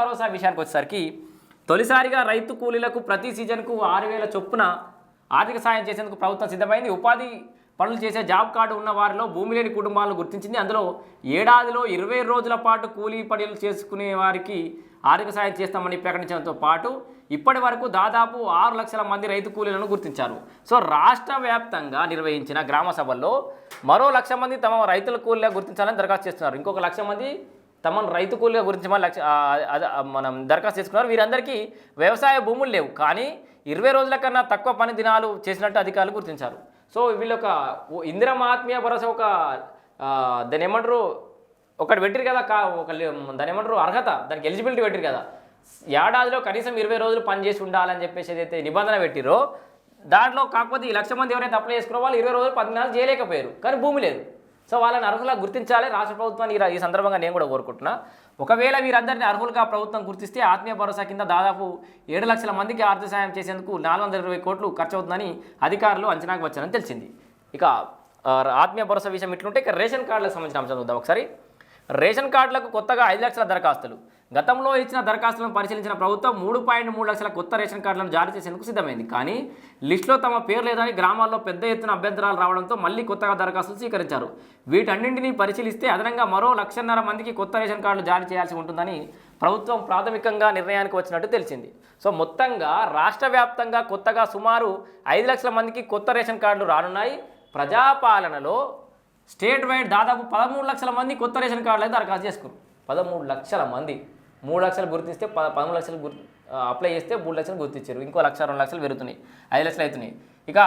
భరోసా విషయానికి వచ్చేసరికి తొలిసారిగా రైతు కూలీలకు ప్రతి సీజన్కు ఆరు వేల చొప్పున ఆర్థిక సాయం చేసేందుకు ప్రభుత్వం సిద్ధమైంది. ఉపాధి పనులు చేసే జాబ్ కార్డు ఉన్న వారిలో భూమి లేని కుటుంబాలను గుర్తించింది. అందులో ఏడాదిలో ఇరవై రోజుల పాటు కూలీ పనులు చేసుకునే వారికి ఆర్థిక సాయం చేస్తామని ప్రకటించడంతో పాటు ఇప్పటి వరకు దాదాపు ఆరు లక్షల మంది రైతు కూలీలను గుర్తించారు. సో రాష్ట్ర వ్యాప్తంగా నిర్వహించిన గ్రామ సభల్లో మరో లక్ష మంది తమ రైతుల కూలీగా గుర్తించాలని దరఖాస్తు చేస్తున్నారు. ఇంకొక లక్ష మంది తమను రైతు కూలీల గురించి మన లక్ష మనం దరఖాస్తు చేసుకున్నారు. వీరందరికీ వ్యవసాయ భూములు లేవు. కానీ ఇరవై రోజుల కన్నా తక్కువ పని దినాలు చేసినట్టు అధికారులు గుర్తించారు. సో వీళ్ళు ఒక ఇందిరమ ఆత్మీయ భరోసా ఒక దాని దాన్ని ఏమంటారు? ఒకటి పెట్టిరు కదా కా ఒక దాని ఏమంటారు? అర్హత. దానికి ఎలిజిబిలిటీ పెట్టిరు కదా. ఏడాదిలో కనీసం ఇరవై రోజులు పని చేసి ఉండాలని చెప్పేసి ఏదైతే నిబంధన పెట్టిరో దాంట్లో కాకపోతే ఈ లక్ష మంది ఎవరైతే అప్లై చేసుకున్న వాళ్ళు ఇరవై రోజులు పది చేయలేకపోయారు కానీ భూమి లేదు. సో వాళ్ళని అర్హులా గుర్తించాలి రాష్ట్ర ప్రభుత్వాన్ని ఈ సందర్భంగా నేను కూడా కోరుకుంటున్నా. ఒకవేళ వీరందరినీ అర్హులుగా ప్రభుత్వం గుర్తిస్తే ఆత్మీయ భరోసా కింద దాదాపు ఏడు లక్షల మందికి ఆర్థిక సాయం చేసేందుకు నాలుగు వందల ఇరవై కోట్లు ఖర్చు అవుతుందని అధికారులు అంచనాకు వచ్చారని తెలిసింది. ఇక ఆత్మీయ భరోసా విషయం ఇట్లుంటే ఇక రేషన్ కార్డులకు సంబంధించిన అంశం చూద్దాం ఒకసారి. రేషన్ కార్డులకు కొత్తగా ఐదు లక్షల దరఖాస్తులు. గతంలో ఇచ్చిన దరఖాస్తులను పరిశీలించిన ప్రభుత్వం మూడు పాయింట్ మూడు లక్షల కొత్త రేషన్ కార్డులను జారీ చేసేందుకు సిద్ధమైంది. కానీ లిస్టులో తమ పేరు లేదని గ్రామాల్లో పెద్ద ఎత్తున అభ్యంతరాలు రావడంతో మళ్ళీ కొత్తగా దరఖాస్తులు స్వీకరించారు. వీటన్నింటినీ పరిశీలిస్తే అదనంగా మరో లక్షన్నర మందికి కొత్త రేషన్ కార్డులు జారీ చేయాల్సి ఉంటుందని ప్రభుత్వం ప్రాథమికంగా నిర్ణయానికి వచ్చినట్టు తెలిసింది. సో మొత్తంగా రాష్ట్ర వ్యాప్తంగా కొత్తగా సుమారు ఐదు లక్షల మందికి కొత్త రేషన్ కార్డులు రానున్నాయి. ప్రజాపాలనలో స్టేట్ వైడ్ దాదాపు పదమూడు లక్షల మంది కొత్త రేషన్ కార్డులకు దరఖాస్తు చేసుకున్నారు. పదమూడు లక్షల మంది. మూడు లక్షలు గుర్తిస్తే పద పదమూడు లక్షలు గుర్ అప్లై చేస్తే మూడు లక్షలు గుర్తించారు ఇంకో లక్ష రెండు లక్షలు పెరుగుతున్నాయి. ఐదు లక్షలు అవుతున్నాయి. ఇక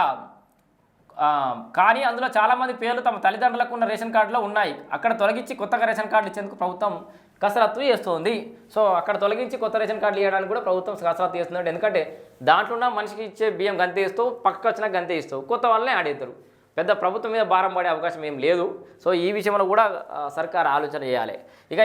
కానీ అందులో చాలామంది పేర్లు తమ తల్లిదండ్రులకు ఉన్న రేషన్ కార్డులో ఉన్నాయి. అక్కడ తొలగించి కొత్తగా రేషన్ కార్డులు ఇచ్చేందుకు ప్రభుత్వం కసరత్తు చేస్తుంది. సో అక్కడ తొలగించి కొత్త రేషన్ కార్డులు ఇవ్వడానికి కూడా ప్రభుత్వం కసరత్తు చేస్తుంది ఎందుకంటే దాంట్లో ఉన్న మనిషికి ఇచ్చే బియ్యం గంతే ఇస్తూ పక్కకు వచ్చినా గంతే ఇస్తూ కొత్త వాళ్ళనే ఆడేస్తారు పెద్ద ప్రభుత్వం మీద భారం పడే అవకాశం ఏం లేదు. సో ఈ విషయంలో కూడా సర్కార్ ఆలోచన చేయాలి. ఇక